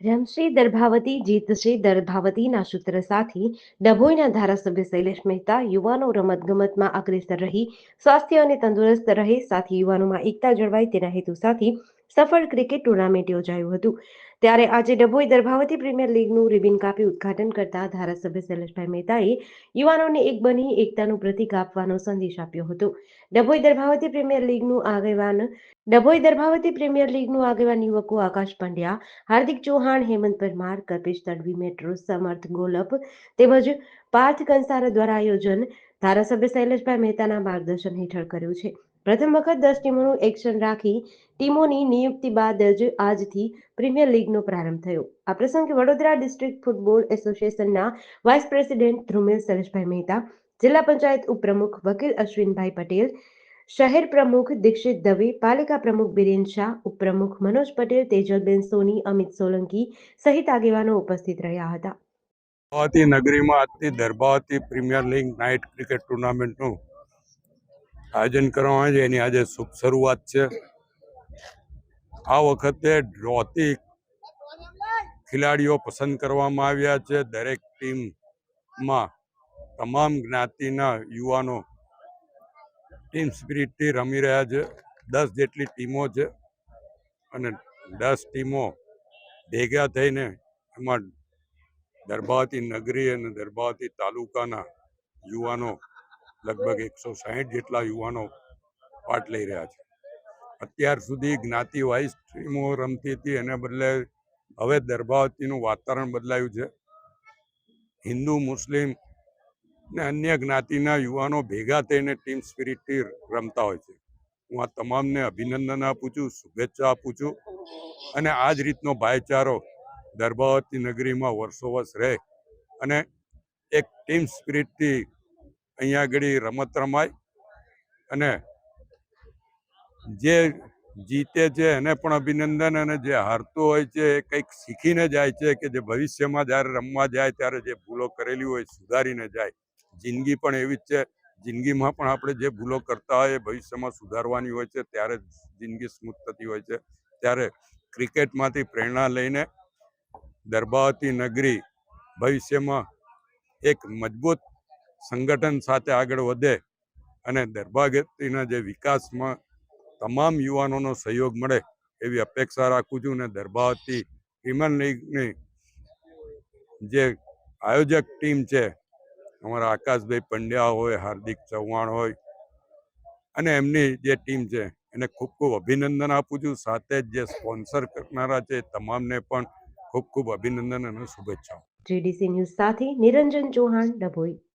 રમશ્રી દર્ભાવતી જીતશ્રી દર્ભાવતીના સૂત્ર સાથે ડભોઈના ધારાસભ્ય શૈલેષ મહેતા યુવાનો રમતગમતમાં અગ્રેસર રહી, સ્વાસ્થ્ય અને તંદુરસ્ત રહે, સાથે યુવાનોમાં એકતા જળવાય તેના હેતુ સાથે સફળ ક્રિકેટ ટુર્નામેન્ટ યોજાયું હતું. ત્યારે આજે ડભોઈ દરભાવતી પ્રીમિયર લીગનું રિબિન કાપી ઉદઘાટન કરતા ધારાસભ્ય શૈલેષભાઈ મહેતાએ યુવાનોને એક બની એકતાનું પ્રતિક આપવાનો સંદેશ આપ્યો હતો. ડભોઈ દરભાવતી પ્રીમિયર લીગનું આગેવાન ડભોઈ દરભાવતી પ્રીમિયર લીગનું આગેવાન યુવકો આકાશ પંડ્યા, હાર્દિક ચૌહાણ, હેમંત પરમાર કલ્પેશ તડવી, મેટ્રો, સમર્થ ગોલપ તેમજ પાર્થ કંસારા દ્વારા આયોજન ધારાસભ્ય શૈલેષભાઈ મહેતાના માર્ગદર્શન હેઠળ કર્યું છે. પ્રથમ વખત દસ ટીમોનું એક્શન રાખી ટીમોની નિયુક્તિ બાદ જ આજથી પ્રીમિયર લીગનો પ્રારંભ થયો. આ પ્રસંગે વડોદરા ડિસ્ટ્રિક્ટ ફૂટબોલ એસોસિએશનના વાઇસ પ્રેસિડેન્ટ ધ્રુમેલ સરેશભાઈ મહેતા, જિલ્લા પંચાયત ઉપપ્રમુખ વકીલ અશ્વિનભાઈ પટેલ, શહેર પ્રમુખ દીક્ષિત દવે, પાલિકા પ્રમુખ બિરેન શાહ, ઉપપ્રમુખ મનોજ પટેલ, તેજલબેન સોની, અમિત સોલંકી સહિત આગેવાનો ઉપસ્થિત રહ્યા હતા. નગરીમાં આજથી Darbhavati premier league night cricket ટુર્નામેન્ટનું આયોજન કરવામાં આવે છે. એની આજે શુભ શરૂઆત છે. આ વખતે ડ્રોથી ખેલાડીઓ પસંદ કરવામાં આવ્યા છે. દરેક ટીમમાં તમામ જ્ઞાતિના યુવાનો ટીમ સ્પિરિટથી રમી રહ્યા છે. દસ જેટલી ટીમો છે અને દસ ટીમો ભેગા થઈને એમાં દરબાવતી નગરી અને દરબાવતી તાલુકાના યુવાનો લગભગ એકસો સાહીઠ જેટલા યુવાનો પાર્ટ લઈ રહ્યા છે. અત્યાર સુધી જ્ઞાતિ વાઇઝ ટીમો રમતી હતી, એને બદલે હવે દર્ભાવતીનું વાતાવરણ બદલાયું છે. હિન્દુ, મુસ્લિમ ને અન્ય જ્ઞાતિના યુવાનો ભેગા થઈને ટીમ સ્પિરિટથી રમતા હોય છે. હું આ તમામને અભિનંદન આપું છું, શુભેચ્છા આપું છું અને આ જ રીતનો ભાઈચારો દર્ભાવતી નગરીમાં વર્ષો વર્ષ રહે અને એક ટીમ સ્પિરિટથી અહીંયા આગળ રમત રમાય અને જે જીતે છે એને પણ અભિનંદન અને જે હારતું હોય છે એ કંઈક શીખીને જાય છે કે જે ભવિષ્યમાં જ્યારે રમવા જાય ત્યારે જે ભૂલો કરેલી હોય સુધારીને જાય. જિંદગી પણ એવી જ છે. જિંદગીમાં પણ આપણે જે ભૂલો કરતા હોય એ ભવિષ્યમાં સુધારવાની હોય છે. ત્યારે જિંદગી સ્મૂથ થતી હોય છે. ત્યારે ક્રિકેટમાંથી પ્રેરણા લઈને દરબાવતી નગરી ભવિષ્યમાં એક મજબૂત સંગઠન સાથે આગળ વધે અને દરબાગતીના જે વિકાસમાં તમામ યુવાનોનો સહયોગ મળે એવી અપેક્ષા રાખું છું અને દર્ભાવતી પ્રીમિયર લીગની જે આયોજક ટીમ છે, અમારા આકાશભાઈ પંડ્યા હોય, હાર્દિક ચૌહાણ હોય અને એમની જે ટીમ છે, એને ખૂબ ખૂબ અભિનંદન આપું છું. સાથે જ જે સ્પોન્સર કરનારા છે તમામને પણ ખૂબ ખૂબ અભિનંદન અને શુભેચ્છાઓ. જીડીસી ન્યૂઝ સાથે નિરંજન ચૌહાણ, ડભોઈ.